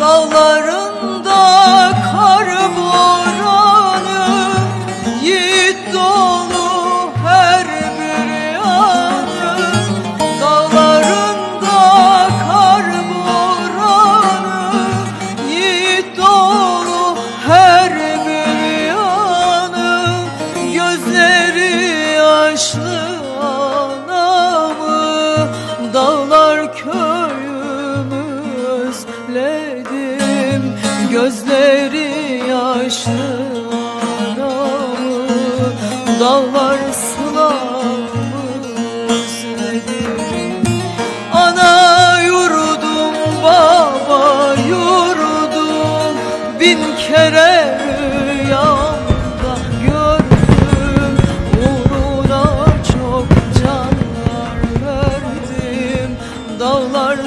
Dağlarında kar boranı Yiğit dolu her bir yanı Dağlarında kar boranı Yiğit dolu her bir yanı Gözleri yaşlı Özledim gözleri yaşlı anamı Dağlar sılamı Ana yurdum baba yurdum Bin kere rüyamda gördüm. Uğruna çok canlar verdim. Dağlar